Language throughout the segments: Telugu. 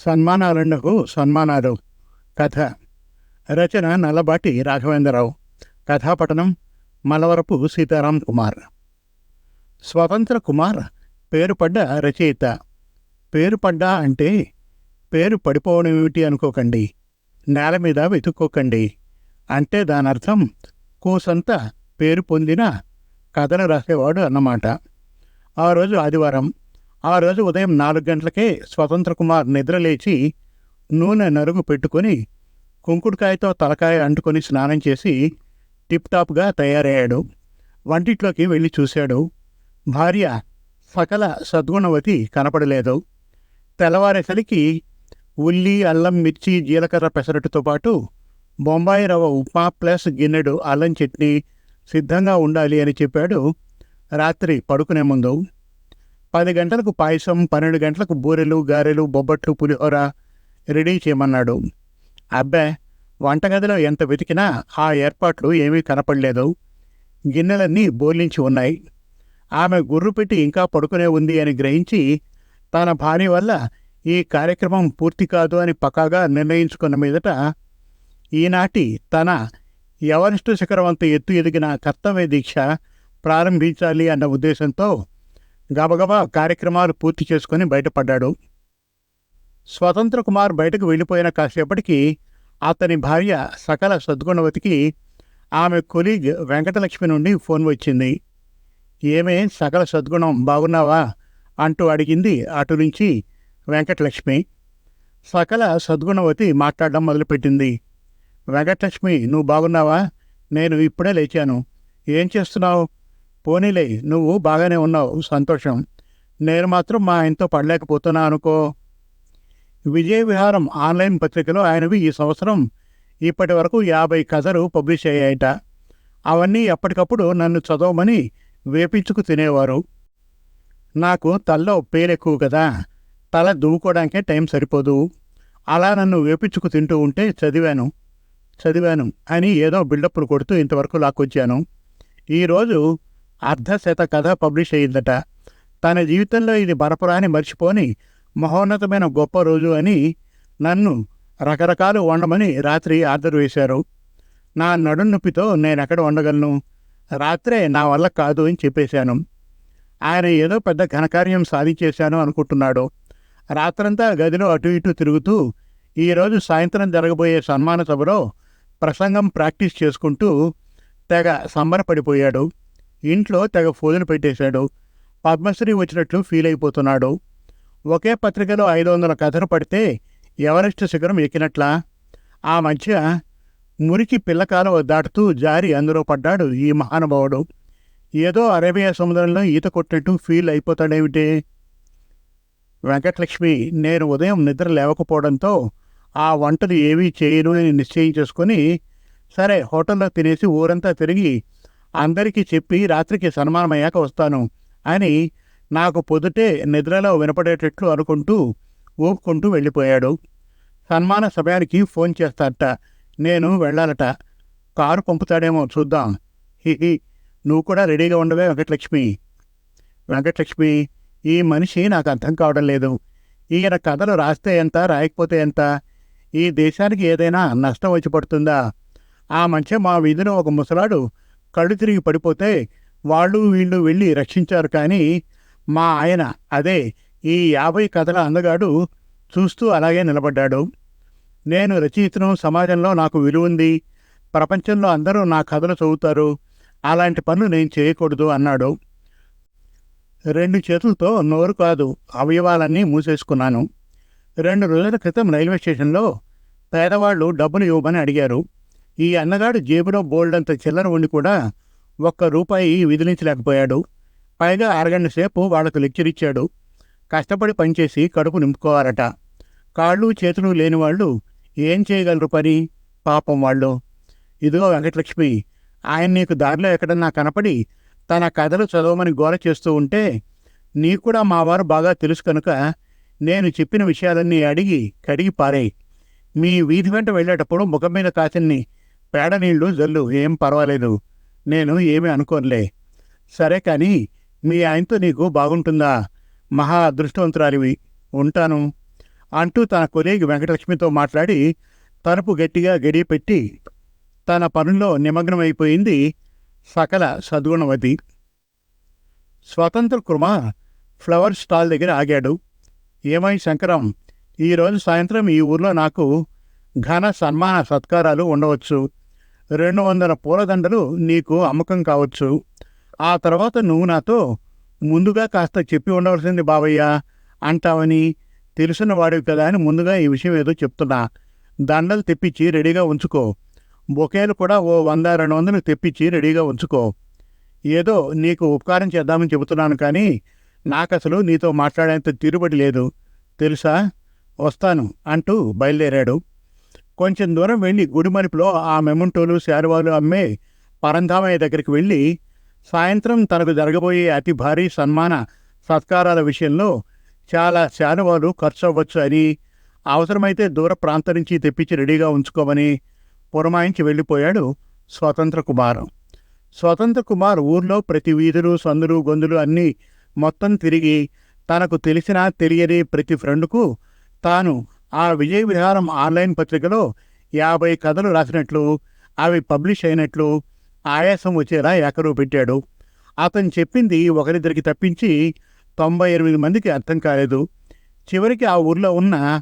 సన్మానాలకు సన్మానాలు. కథ. రచన నల్లబాటి రాఘవేంద్రరావు. కథాపఠనం మలవరపు సీతారాం కుమార్. స్వతంత్ర కుమార్ పేరుపడ్డ రచయిత. పేరుపడ్డా అంటే పేరు పడిపోవడం ఏమిటి అనుకోకండి. నేల మీద వెతుక్కోకండి. అంటే దాని అర్థం కోసంత పేరు పొందిన కథను రాసేవాడు అన్నమాట. ఆ రోజు ఆదివారం ఆ రోజు ఉదయం నాలుగు గంటలకే స్వతంత్ర కుమార్ నిద్రలేచి నూనె నరుగు పెట్టుకొని కుంకుడుకాయతో తలకాయ అంటుకొని స్నానం చేసి టిప్ టాప్గా తయారయ్యాడు. వంటిట్లోకి వెళ్ళి చూశాడు. భార్య సకల సద్గుణవతి కనపడలేదు. తెల్లవారేసరికి ఉల్లి అల్లం మిర్చి జీలకర్ర పెసరట్టుతో పాటు బొంబాయి రవ్వ ఉప్మా ప్లస్ గిన్నెడు అల్లం చట్నీ సిద్ధంగా ఉండాలి అని చెప్పాడు. రాత్రి పడుకునే ముందు పది గంటలకు పాయసం పన్నెండు గంటలకు బూరెలు గారెలు బొబ్బట్లు పులిహోర రెడీ చేయమన్నాడు. అబ్బే వంటగదిలో ఎంత వెతికినా ఆ ఏర్పాట్లు ఏమీ కనపడలేదు. గిన్నెలన్నీ బోర్లించి ఉన్నాయి. ఆమె గుర్రు పెట్టి ఇంకా పడుకునే ఉంది అని గ్రహించి తన భార్య వల్ల ఈ కార్యక్రమం పూర్తి కాదు అని పక్కాగా నిర్ణయించుకున్న మీదట ఈనాటి తన ఎవరిస్టు శిఖరవంత ఎత్తు ఎదిగిన కర్తవ్య దీక్ష ప్రారంభించాలి అన్న ఉద్దేశంతో గబగబా కార్యక్రమాలు పూర్తి చేసుకుని బయటపడ్డాడు. స్వతంత్ర కుమార్ బయటకు వెళ్ళిపోయిన కాసేపటికి అతని భార్య సకల సద్గుణవతికి ఆమె కొలీగ్ వెంకటలక్ష్మి నుండి ఫోన్ వచ్చింది. ఏమే సకల సద్గుణం బాగున్నావా? అంటూ అడిగింది అటు నుంచి వెంకటలక్ష్మి. సకల సద్గుణవతి మాట్లాడడం మొదలుపెట్టింది. వెంకటలక్ష్మి నువ్వు బాగున్నావా? నేను ఇప్పుడే లేచాను. ఏం చేస్తున్నావు? పోనీలే నువ్వు బాగానే ఉన్నావు సంతోషం. నేను మాత్రం మా ఆయనతో పడలేకపోతున్నా అనుకో. విజయ విహారం ఆన్లైన్ పత్రికలో ఆయనవి ఈ సంవత్సరం ఇప్పటి వరకు యాభై కథలు పబ్లిష్ అయ్యాయట. అవన్నీ ఎప్పటికప్పుడు నన్ను చదవమని వేపించుకు తినేవారు. నాకు తల్లో పేలెక్కువ కదా తల దువ్వుకోవడానికే టైం సరిపోదు. అలా నన్ను వేపించుకు తింటూ ఉంటే చదివాను. చదివాను అని ఏదో బిల్డప్లు కొడుతూ ఇంతవరకు లాక్కొచ్చాను. ఈరోజు అర్ధశత కథ పబ్లిష్ అయ్యిందట. తన జీవితంలో ఇది బరపురాని మర్చిపోని మహోన్నతమైన గొప్ప రోజు అని నన్ను రకరకాలు వండమని రాత్రి ఆర్డర్ వేశారు. నా నడుం నొప్పితో నేనెక్కడ వండగలను? రాత్రే నా వల్ల కాదు అని చెప్పేశాను. ఆయన ఏదో పెద్ద ఘనకార్యం సాధించేశాను అనుకుంటున్నాడు. రాత్రంతా గదిలో అటు ఇటు తిరుగుతూ ఈరోజు సాయంత్రం జరగబోయే సన్మాన సభలో ప్రసంగం ప్రాక్టీస్ చేసుకుంటూ తెగ సంబరపడిపోయాడు. ఇంట్లో తెగ ఫోజులు పెట్టేశాడు. పద్మశ్రీ వచ్చినట్లు ఫీల్ అయిపోతున్నాడు. ఒకే పత్రికలో ఐదు వందల కథలు పడితే ఎవరెస్ట్ శిఖరం ఎక్కినట్లా? ఆ మధ్య మురికి పిల్లకాలం దాటుతూ జారి అందులో పడ్డాడు ఈ మహానుభావుడు. ఏదో అరేబియా సముద్రంలో ఈత కొట్టినట్టు ఫీల్ అయిపోతాడేమిటి? వెంకటలక్ష్మి నేను ఉదయం నిద్ర లేవకపోవడంతో ఆ వంటలు ఏవీ చేయను అని నిశ్చయించేసుకొని సరే హోటల్లో తినేసి ఊరంతా తిరిగి అందరికీ చెప్పి రాత్రికి సన్మానమయ్యాక వస్తాను అని నాకు పొద్దుటే నిద్రలో వినపడేటట్లు అనుకుంటూ ఊపుకుంటూ వెళ్ళిపోయాడు. సన్మాన సమయానికి ఫోన్ చేస్తాడట నేను వెళ్ళాలట. కారు పంపుతాడేమో చూద్దాం. హిహి. నువ్వు కూడా రెడీగా ఉండవే వెంకటలక్ష్మి. వెంకటలక్ష్మి ఈ మనిషి నాకు అర్థం కావడం లేదు. ఈయన కథలు రాస్తే ఎంత రాయకపోతే ఎంత? ఈ దేశానికి ఏదైనా నష్టం వచ్చి పడుతుందా? ఆ మంచి మా వీధిలో ఒక ముసలాడు కళ్ళు తిరిగి పడిపోతే వాళ్ళు వీళ్ళు వెళ్ళి రక్షించారు కానీ మా ఆయన అదే ఈ యాభై కథల అందగాడు చూస్తూ అలాగే నిలబడ్డాడు. నేను రచయితను సమాజంలో నాకు విలువ ఉంది ప్రపంచంలో అందరూ నా కథలు చదువుతారు అలాంటి పనులు నేను చేయకూడదు అన్నాడు. రెండు చేతులతో నోరు కాదు అవయవాలన్నీ మూసేసుకున్నాను. రెండు రోజుల క్రితం రైల్వే స్టేషన్లో పేదవాళ్ళు డబ్బులు ఇవ్వమని అడిగారు. ఈ అన్నగాడు జేబులో బోల్డంత చిల్లర ఉండి కూడా ఒక్క రూపాయి విదిలించలేకపోయాడు పైగా అరగంట సేపు వాళ్ళకు లెక్చర్ ఇచ్చాడు. కష్టపడి పనిచేసి కడుపు నింపుకోవాలట. కాళ్ళు చేతులు లేని వాళ్ళు ఏం చేయగలరు పని? పాపం వాళ్ళు. ఇదిగో వెంకటలక్ష్మి ఆయన నీకు దారిలో ఎక్కడన్నా కనపడి తన కథలు చదవమని గోల చేస్తూ ఉంటే నీకు కూడా మా వారు బాగా తెలుసు కనుక నేను చెప్పిన విషయాలన్నీ అడిగి కడిగి పారేయి. మీ వీధి వెంట వెళ్ళేటప్పుడు ముఖం మీద కాసిన్ని పేడ నీళ్ళు జల్లు ఏం పర్వాలేదు. నేను ఏమీ అనుకోనులే. సరే కానీ మీ ఆయనతో నీకు బాగుంటుందా? మహా అదృష్టవంతురాలివి. ఉంటాను. అంటూ తన కొలీగ్ వెంకటలక్ష్మితో మాట్లాడి తలుపు గట్టిగా గడియ పెట్టి తన పనుల్లో నిమగ్నమైపోయింది సకల సద్గుణవతి. స్వతంత్ర కుర్మ ఫ్లవర్ స్టాల్ దగ్గర ఆగాడు. ఏమై శంకరం ఈరోజు సాయంత్రం ఈ ఊర్లో నాకు ఘన సన్మాన సత్కారాలు ఉండవచ్చు. రెండు వందల పూలదండలు నీకు అమ్మకం కావచ్చు. ఆ తర్వాత నువ్వు నాతో ముందుగా కాస్త చెప్పి ఉండవలసింది బాబయ్య అంటావని తెలిసిన వాడివి కదా అని ముందుగా ఈ విషయం ఏదో చెప్తున్నా. దండలు తెప్పించి రెడీగా ఉంచుకో. బొకేలు కూడా ఓ వంద రెండు వందలు తెప్పించి రెడీగా ఉంచుకో. ఏదో నీకు ఉపకారం చేద్దామని చెబుతున్నాను కానీ నాకు అసలు నీతో మాట్లాడేంత తిరుబడి లేదు. తెలుసా? వస్తాను అంటూ బయలుదేరాడు. కొంచెం దూరం వెళ్ళి గుడిమరుపులో ఆ మెమంటోలు శాలువాలు అమ్మే పరంధామయ్య దగ్గరికి వెళ్ళి సాయంత్రం తనకు జరగబోయే అతి భారీ సన్మాన సత్కారాల విషయంలో చాలా శాలువాలు ఖర్చు అవ్వచ్చు అని అవసరమైతే దూర ప్రాంతం నుంచి తెప్పించి రెడీగా ఉంచుకోమని పురమాయించి వెళ్ళిపోయాడు స్వతంత్ర కుమారం. స్వతంత్ర కుమార్ ఊర్లో ప్రతి వీధులు సందులు గొంతులు అన్నీ మొత్తం తిరిగి తనకు తెలిసిన తెలియని ప్రతి ఫ్రెండ్కు తాను ఆ విజయ విహారం ఆన్లైన్ పత్రికలో యాభై కథలు రాసినట్లు అవి పబ్లిష్ అయినట్లు ఆయాసం వచ్చేలా ఏకరువు పెట్టాడు. అతను చెప్పింది ఒకరిద్దరికి తప్పించి తొంభై ఎనిమిది మందికి అర్థం కాలేదు. చివరికి ఆ ఊర్లో ఉన్న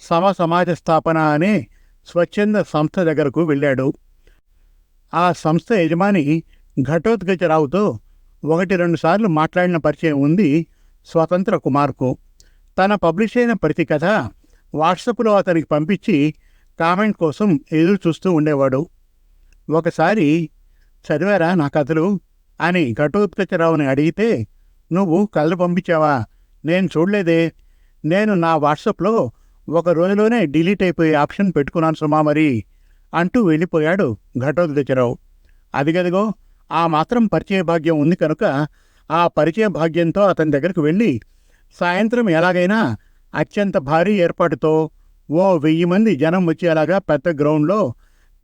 సమ సమాజ స్థాపన అనే స్వచ్ఛంద సంస్థ దగ్గరకు వెళ్ళాడు. ఆ సంస్థ యజమాని ఘటోత్కచరావుతో ఒకటి రెండు సార్లు మాట్లాడిన పరిచయం ఉంది స్వతంత్ర కుమార్కు. తన పబ్లిష్ అయిన ప్రతి కథ వాట్సాప్లో అతనికి పంపించి కామెంట్ కోసం ఎదురు చూస్తూ ఉండేవాడు. ఒకసారి చదివారా నా కథలు? అని ఘటోత్కచరావుని అడిగితే నువ్వు కథలు పంపించావా? నేను చూడలేదే. నేను నా వాట్సాప్లో ఒక రోజులోనే డిలీట్ అయిపోయే ఆప్షన్ పెట్టుకున్నాను సుమా మరి అంటూ వెళ్ళిపోయాడు ఘటోత్కచరావు. అదిగదిగో ఆ మాత్రం పరిచయ భాగ్యం ఉంది కనుక ఆ పరిచయ భాగ్యంతో అతని దగ్గరకు వెళ్ళి సాయంత్రం ఎలాగైనా అత్యంత భారీ ఏర్పాటుతో ఓ వెయ్యి మంది జనం వచ్చేలాగా పెద్ద గ్రౌండ్లో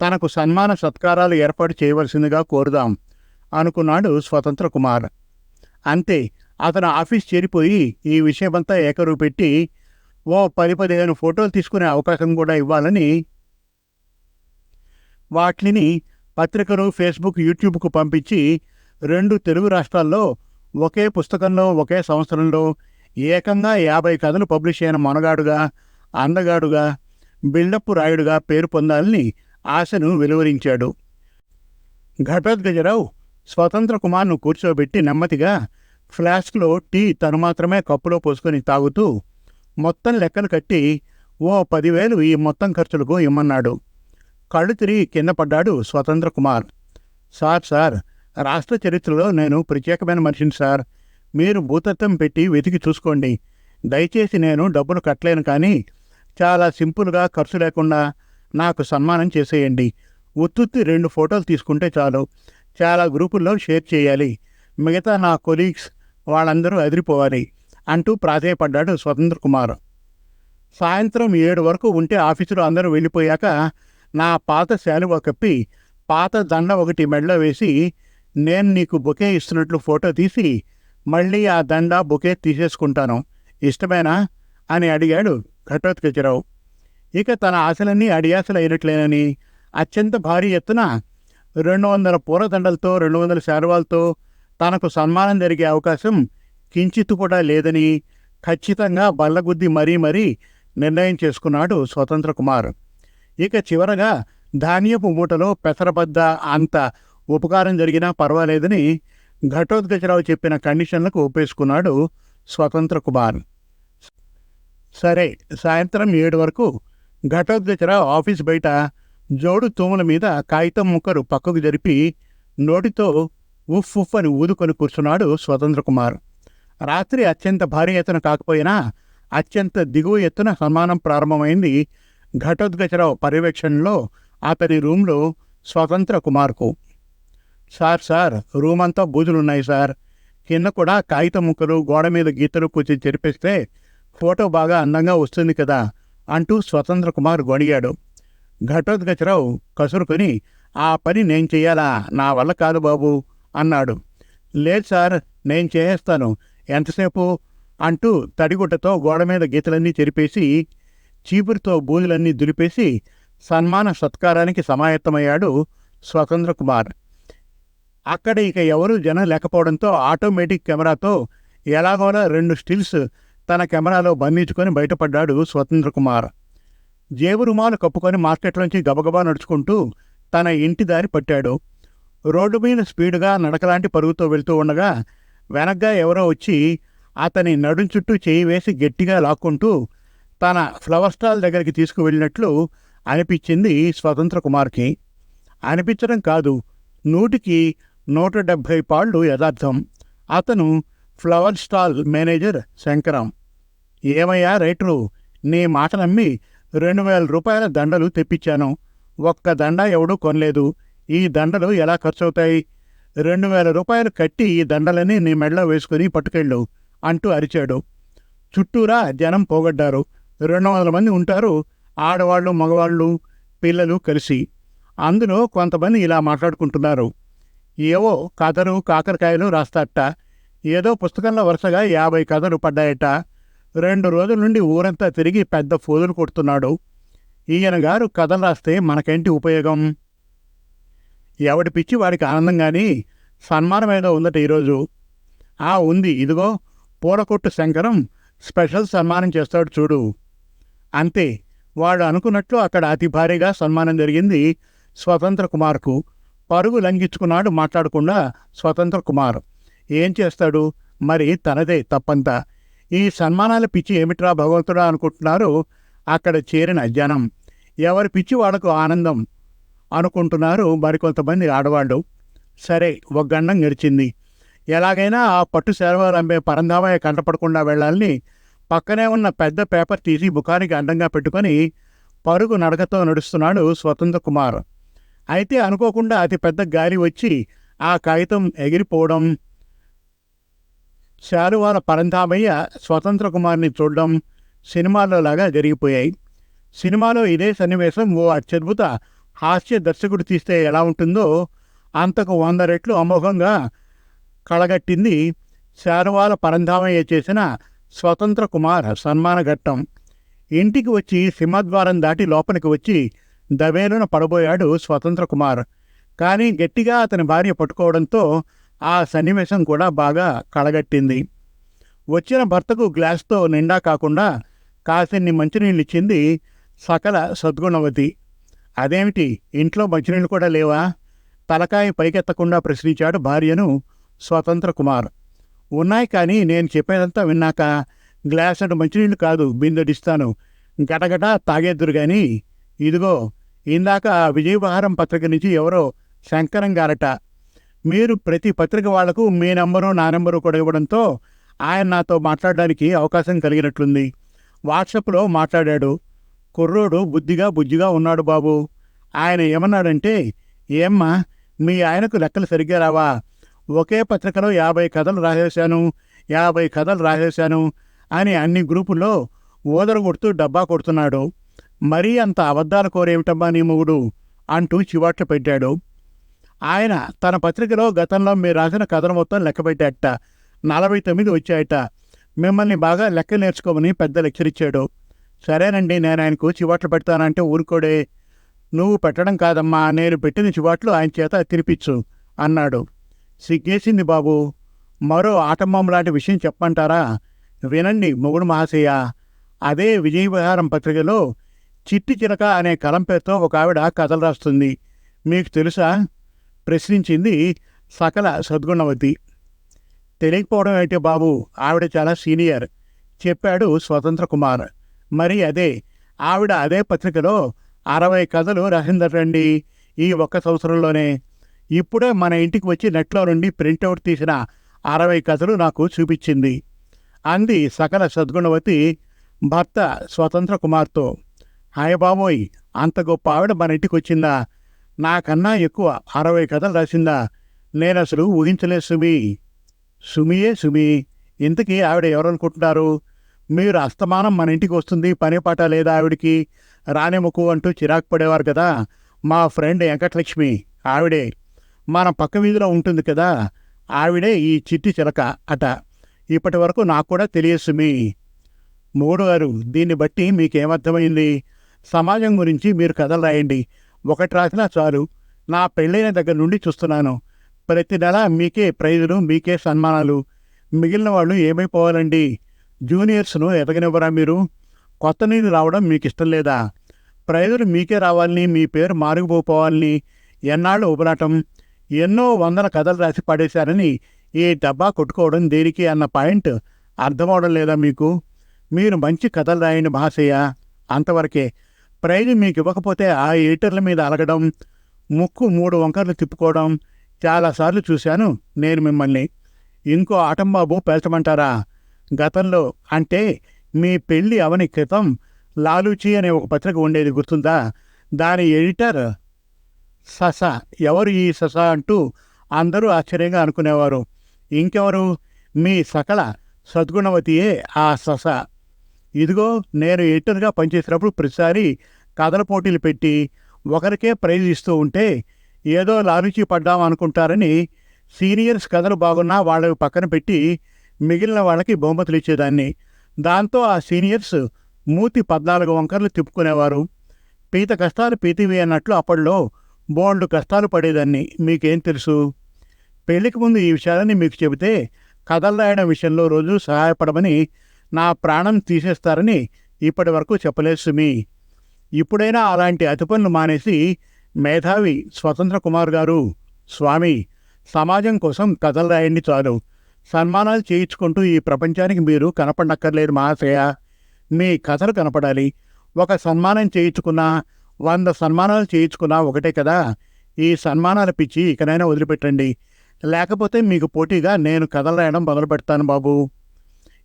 తనకు సన్మాన సత్కారాలు ఏర్పాటు చేయవలసిందిగా కోరుదాం అనుకున్నాడు స్వతంత్ర కుమార్. అంతే అతను ఆఫీస్ చేరిపోయి ఈ విషయమంతా ఏకరువు పెట్టి ఓ పది పదిహేను ఫోటోలు తీసుకునే అవకాశం కూడా ఇవ్వాలని వాటిని పత్రికలు ఫేస్బుక్ యూట్యూబ్కు పంపించి రెండు తెలుగు రాష్ట్రాల్లో ఒకే పుస్తకంలో ఒకే సంవత్సరంలో ఏకంగా యాభై కథలు పబ్లిష్ అయిన మొనగాడుగా అందగాడుగా బిల్డప్ రాయుడుగా పేరు పొందాలని ఆశను వెలువరించాడు. ఘటోద్గజరావు స్వతంత్ర కుమార్ను కూర్చోబెట్టి నెమ్మదిగా ఫ్లాస్క్లో టీ తను మాత్రమే కప్పులో పోసుకొని తాగుతూ మొత్తం లెక్కలు కట్టి ఓ పదివేలు ఈ మొత్తం ఖర్చులకు ఇమ్మన్నాడు. కళ్ళు తిరిగి కింద పడ్డాడు స్వతంత్ర కుమార్. సార్ సార్ రాష్ట్ర చరిత్రలో నేను ప్రత్యేకమైన మనిషిని సార్. మీరు భూతత్వం పెట్టి వెతికి చూసుకోండి. దయచేసి నేను డబ్బులు కట్టలేను కానీ చాలా సింపుల్గా ఖర్చు లేకుండా నాకు సన్మానం చేసేయండి. ఉత్తుత్తి రెండు ఫోటోలు తీసుకుంటే చాలు. చాలా గ్రూపుల్లో షేర్ చేయాలి. మిగతా నా కొలీగ్స్ వాళ్ళందరూ అదిరిపోవాలి అంటూ ప్రాధేయపడ్డాడు స్వతంత్ర కుమార్. సాయంత్రం ఏడు వరకు ఉంటే ఆఫీసులో అందరూ వెళ్ళిపోయాక నా పాత శాలువ కప్పి పాత దండ ఒకటి మెడలో వేసి నేను నీకు బొకే ఇస్తున్నట్లు ఫోటో తీసి మళ్ళీ ఆ దండ బొకే తీసేసుకుంటాను. ఇష్టమేనా? అని అడిగాడు ఘటోత్కచరావు ఇక తన ఆశలన్నీ అడియాసలు అయినట్లేనని అత్యంత భారీ ఎత్తున రెండు వందల పూలదండలతో రెండు వందల శారవాలతో తనకు సన్మానం జరిగే అవకాశం కించిత్ కూడా లేదని ఖచ్చితంగా బల్లగుద్ది మరీ మరీ నిర్ణయం చేసుకున్నాడు స్వతంత్ర కుమార్. ఇక చివరగా ధాన్యపు మూటలో పెసరబద్ద అంత ఉపకారం జరిగినా పర్వాలేదని ఘటోత్కచరావు చెప్పిన కండిషన్లకు ఒప్పేసుకున్నాడు స్వతంత్ర కుమార్. సరే సాయంత్రం ఏడు వరకు ఘటోత్కచరావు ఆఫీస్ బయట జోడు తూముల మీద కాగితం ముక్కరు పక్కకు జరిపి నోటితో ఉఫ్ ఉఫ్ అని ఊదుకొని కూర్చున్నాడు స్వతంత్ర కుమార్. రాత్రి అత్యంత భారీ ఎత్తున కాకపోయినా అత్యంత దిగువ ఎత్తున సమానం ప్రారంభమైంది ఘటోద్గచరావు పర్యవేక్షణలో అతని రూమ్లో స్వతంత్ర కుమార్కు. సార్ సార్ రూమ్ అంతా బూజులున్నాయి సార్. కింద కూడా కాగితం ముక్కలు గోడ మీద గీతలు కూర్చి చెరిపేస్తే ఫోటో బాగా అందంగా వస్తుంది కదా అంటూ స్వతంత్ర కుమార్ గొడిగాడు ఘటోద్గచరావు కసురుకొని ఆ పని నేను చేయాలా నా వల్ల కాదు బాబు అన్నాడు. లేదు సార్ నేను చేసేస్తాను ఎంతసేపు? అంటూ తడిగుడ్డతో గోడ మీద గీతలన్నీ చెరిపేసి చీపురుతో బూజులన్నీ దులిపేసి సన్మాన సత్కారానికి సమాయత్తమయ్యాడు స్వతంత్ర కుమార్. అక్కడ ఇక ఎవరు జనం లేకపోవడంతో ఆటోమేటిక్ కెమెరాతో ఎలాగోలా రెండు స్టిల్స్ తన కెమెరాలో బంధించుకొని బయటపడ్డాడు స్వతంత్ర కుమార్. జేబు రుమాలు కప్పుకొని మార్కెట్లోంచి గబగబా నడుచుకుంటూ తన ఇంటి దారి పట్టాడు. రోడ్డు మీద స్పీడ్గా నడకలాంటి పరుగుతో వెళ్తూ ఉండగా వెనగ్గా ఎవరో వచ్చి అతని నడుం చుట్టూ చేయి వేసి గట్టిగా లాక్కుంటూ తన ఫ్లవర్ స్టాల్ దగ్గరికి తీసుకువెళ్ళినట్లు అనిపించింది స్వతంత్ర కుమార్కి. అనిపించడం కాదు నూటికి నూట డెబ్భై పాళ్ళు యథార్థం. అతను ఫ్లవర్ స్టాల్ మేనేజర్ శంకరం. ఏమయ్యా రైటరు నీ మాట నమ్మి రెండు వేల రూపాయల దండలు తెప్పించాను. ఒక్క దండ ఎవడూ కొనలేదు. ఈ దండలు ఎలా ఖర్చవుతాయి? రెండు వేల రూపాయలు కట్టి ఈ దండలని నీ మెడలో వేసుకుని పట్టుకెళ్ళు అంటూ అరిచాడు. చుట్టూరా జనం పోగొడ్డారు. రెండు వందల మంది ఉంటారు ఆడవాళ్ళు మగవాళ్ళు పిల్లలు కలిసి. అందులో కొంతమంది ఇలా మాట్లాడుకుంటున్నారు. ఏవో కథలు కాకరకాయలు రాస్తాట ఏదో పుస్తకంలో వరుసగా యాభై కథలు పడ్డాయట. రెండు రోజుల నుండి ఊరంతా తిరిగి పెద్ద ఫోదులు కొడుతున్నాడు. ఈయన గారు కథలు రాస్తే మనకేంటి ఉపయోగం? ఎవడి పిచ్చి వాడికి ఆనందం కానీ సన్మానం ఏదో ఉందట ఈరోజు. ఆ ఉంది ఇదిగో పూలకొట్టు శంకరం స్పెషల్ సన్మానం చేస్తాడు చూడు. అంతే వాడు అనుకున్నట్లు అక్కడ అతి భారీగా సన్మానం జరిగింది స్వతంత్ర కుమార్కు. పరుగు లంఘించుకున్నాడు మాట్లాడకుండా స్వతంత్ర కుమార్. ఏం చేస్తాడు? మరి తనదే తప్పంతా. ఈ సన్మానాల పిచ్చి ఏమిట్రా భగవంతుడా అనుకుంటున్నారు? అక్కడ చేరిన జనం. ఎవరి పిచ్చి వాళ్ళకు ఆనందం అనుకుంటున్నారు మరికొంతమంది ఆడవాళ్ళు. సరే ఒక గండం గడిచింది ఎలాగైనా ఆ పట్టు సేవలు అమ్మే పరంధామయ్య కంటపడకుండా వెళ్ళాలని పక్కనే ఉన్న పెద్ద పేపర్ తీసి ముఖానికి అండంగా పెట్టుకొని పరుగు నడకతో నడుస్తున్నాడు స్వతంత్ర కుమార్. అయితే అనుకోకుండా అతి పెద్ద గాలి వచ్చి ఆ కాగితం ఎగిరిపోవడం శాలువాల పరంధామయ్య స్వతంత్ర కుమార్ని చూడడం సినిమాలో లాగా జరిగిపోయాయి. సినిమాలో ఇదే సన్నివేశం ఓ అత్యద్భుత హాస్య దర్శకుడు తీస్తే ఎలా ఉంటుందో అంతకు వంద రెట్లు అమోఘంగా కళగట్టింది శారువాల పరంధామయ్య చేసిన స్వతంత్ర కుమార్ సన్మాన ఘట్టం ఇంటికి వచ్చి సింహద్వారం దాటి లోపలికి వచ్చి దవేలున పడబోయాడు స్వతంత్ర కుమార్. కానీ గట్టిగా అతని భార్య పట్టుకోవడంతో ఆ సన్నివేశం కూడా బాగా కళగట్టింది. వచ్చిన భర్తకు గ్లాస్తో నిండా కాకుండా కాసిన్ని మంచినీళ్ళు ఇచ్చింది సకల సద్గుణవతి. అదేమిటి? ఇంట్లో మంచినీళ్ళు కూడా లేవా? తలకాయ పైకెత్తకుండా ప్రశ్నించాడు భార్యను స్వతంత్ర కుమార్. ఉన్నాయి కానీ నేను చెప్పేదంతా విన్నాక గ్లాస్ గ్లాసెడు మంచినీళ్ళు కాదు బిందెడిస్తాను గటగట తాగేద్దురు కానీ ఇదిగో ఇందాక ఆ విజయవహారం పత్రిక నుంచి ఎవరో శంకరం గారట మీరు ప్రతి పత్రిక వాళ్ళకు మీ నంబరు నా నెంబరు కూడా ఇవ్వడంతో ఆయన నాతో మాట్లాడడానికి అవకాశం కలిగినట్లుంది. వాట్సాప్లో మాట్లాడాడు కుర్రోడు బుద్ధిగా బుజ్జిగా ఉన్నాడు బాబు. ఆయన ఏమన్నాడంటే ఏమ్మా మీ ఆయనకు లెక్కలు సరిగ్గా రావా? ఒకే పత్రికలో యాభై కథలు రాసేశాను యాభై కథలు రాసేశాను అని అన్ని గ్రూపుల్లో ఓదర కొడుతూ డబ్బా కొడుతున్నాడు. మరీ అంత అబద్ధాలు కోరేమిటమ్మా నీ మొగుడు? అంటూ చివాట్లు పెట్టాడు. ఆయన తన పత్రికలో గతంలో మీరు రాసిన కథలు మొత్తం లెక్క పెట్టాట నలభై తొమ్మిది వచ్చాయట. మిమ్మల్ని బాగా లెక్క నేర్చుకోమని పెద్ద లెక్చర్ సరేనండి నేను ఆయనకు చివాట్లు పెడతానంటే ఊరుకోడే. నువ్వు పెట్టడం కాదమ్మా నేను పెట్టిన చివాట్లు ఆయన చేత తినిపించు అన్నాడు. సిగ్గేసింది బాబు. మరో ఆటమ్మం లాంటి విషయం చెప్పంటారా వినండి మొగుడు మహాశయ. అదే విజయ విహారం పత్రికలో చిట్టి చిరక అనే కలం పేరుతో ఒక ఆవిడ కథలు రాస్తుంది. మీకు తెలుసా? ప్రశ్నించింది సకల సద్గుణవతి. తెలియకపోవడం అయితే బాబు? ఆవిడ చాలా సీనియర్. చెప్పాడు స్వతంత్ర కుమార్. మరి అదే ఆవిడ అదే పత్రికలో అరవై కథలు రాసిందటండి ఈ ఒక్క సంవత్సరంలోనే. ఇప్పుడే మన ఇంటికి వచ్చి నెట్లో నుండి ప్రింటౌట్ తీసిన అరవై కథలు నాకు చూపించింది. అంది సకల సద్గుణవతి భర్త స్వతంత్ర కుమార్తో. హాయ్ బాబోయ్ అంత గొప్ప ఆవిడ మన ఇంటికి వచ్చిందా నాకన్నా ఎక్కువ అరవై కథలు రాసిందా? నేను అసలు ఊహించలేదు సుమి. సుమియే సుమి ఇంతకీ ఆవిడ ఎవరనుకుంటున్నారు మీరు అస్తమానం మన ఇంటికి వస్తుంది పని పాట లేదా ఆవిడికి? రానిముకు అంటూ చిరాకు పడేవారు కదా మా ఫ్రెండ్ వెంకటలక్ష్మి ఆవిడే. మన పక్క వీధిలో ఉంటుంది కదా ఆవిడే ఈ చిట్టి చిలక అట. ఇప్పటి వరకు నాకు కూడా తెలియదు సుమి. మూడు గారు దీన్ని బట్టి మీకేమర్థమైంది? సమాజం గురించి మీరు కథలు రాయండి. ఒకటి రాసినా చాలు. నా పెళ్ళైన దగ్గర నుండి చూస్తున్నాను. ప్రతి నెల మీకే ప్రైజులు మీకే సన్మానాలు. మిగిలిన వాళ్ళు ఏమైపోవాలండి? జూనియర్స్ను ఎదగనివ్వరా మీరు? కొత్త నీళ్ళు రావడం మీకు ఇష్టం లేదా? ప్రైజులు మీకే రావాలని మీ పేరు మారుకుపోవాలని ఎన్నాళ్ళు ఊబరాటం ఎన్నో వందల కథలు రాసి పడేశారని ఈ డబ్బా కొట్టుకోవడం దేనికి అన్న పాయింట్ అర్థమవడం లేదా మీకు? మీరు మంచి కథలు రాయండి మహాశయ. అంతవరకే. ప్రైజ్ మీకు ఇవ్వకపోతే ఆ ఎడిటర్ల మీద అలగడం ముక్కు మూడు వంకర్లు తిప్పుకోవడం చాలాసార్లు చూశాను నేను మిమ్మల్ని. ఇంకో ఆటంబాబు పేల్చమంటారా? గతంలో అంటే మీ పెళ్ళి అవని క్రితం లాలూచి అనే ఒక పత్రిక ఉండేది గుర్తుందా? దాని ఎడిటర్ సస. ఎవరు ఈ సస అంటూ అందరూ ఆశ్చర్యంగా అనుకునేవారు. ఇంకెవరు? మీ సకల సద్గుణవతియే ఆ సస. ఇదిగో నేను ఎడిటర్గా పనిచేసినప్పుడు ప్రతిసారి కథల పోటీలు పెట్టి ఒకరికే ప్రైజ్ ఇస్తూ ఉంటే ఏదో లాలుచి పడ్డాం అనుకుంటారని సీనియర్స్ కథలు బాగున్నా వాళ్ళకి పక్కన పెట్టి మిగిలిన వాళ్ళకి బహుమతులు ఇచ్చేదాన్ని. దాంతో ఆ సీనియర్స్ మూతి పద్నాలుగు వంకర్లు తిప్పుకునేవారు. పీత కష్టాలు పీతివి అన్నట్లు అప్పట్లో బోల్డు కష్టాలు పడేదాన్ని. మీకేం తెలుసు? పెళ్ళికి ముందు ఈ విషయాలని మీకు చెబితే కథలు రాయడం విషయంలో రోజు సహాయపడమని నా ప్రాణం తీసేస్తారని ఇప్పటి వరకు చెప్పలేదు సుమి. ఇప్పుడైనా అలాంటి అతి పనులు మానేసి మేధావి స్వతంత్ర కుమార్ గారు స్వామి సమాజం కోసం కథలు రాయండి చాలు. సన్మానాలు చేయించుకుంటూ ఈ ప్రపంచానికి మీరు కనపడక్కర్లేదు మహాశయ. మీ కథలు కనపడాలి. ఒక సన్మానం చేయించుకున్నా వంద సన్మానాలు చేయించుకున్నా ఒకటే కదా. ఈ సన్మానాల పిచ్చి ఇకనైనా వదిలిపెట్టండి. లేకపోతే మీకు పోటీగా నేను కథలు రాయడం మొదలు పెడతాను బాబు.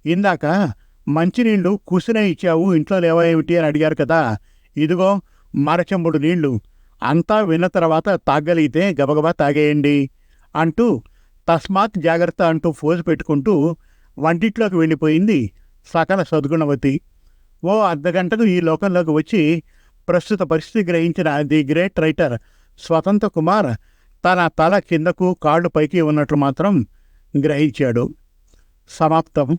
ఇందాక మంచినీళ్ళు కుసినే ఇచ్చావు ఇంట్లో లేవా ఏమిటి అని అడిగారు కదా. ఇదిగో మరచెంబుడు నీళ్ళు అంతా విన్న తర్వాత తాగలిగితే గబగబా తాగేయండి అంటూ తస్మాత్ జాగ్రత్త అంటూ ఫోజు పెట్టుకుంటూ వంటిట్లోకి వెళ్ళిపోయింది సకల సద్గుణవతి. ఓ అర్ధగంటకు ఈ లోకంలోకి వచ్చి ప్రస్తుత పరిస్థితి గ్రహించిన ది గ్రేట్ రైటర్ స్వతంత్ర కుమార్ తన తల కిందకు కాళ్ళు పైకి ఉన్నట్లు మాత్రం గ్రహించాడు. సమాప్తం.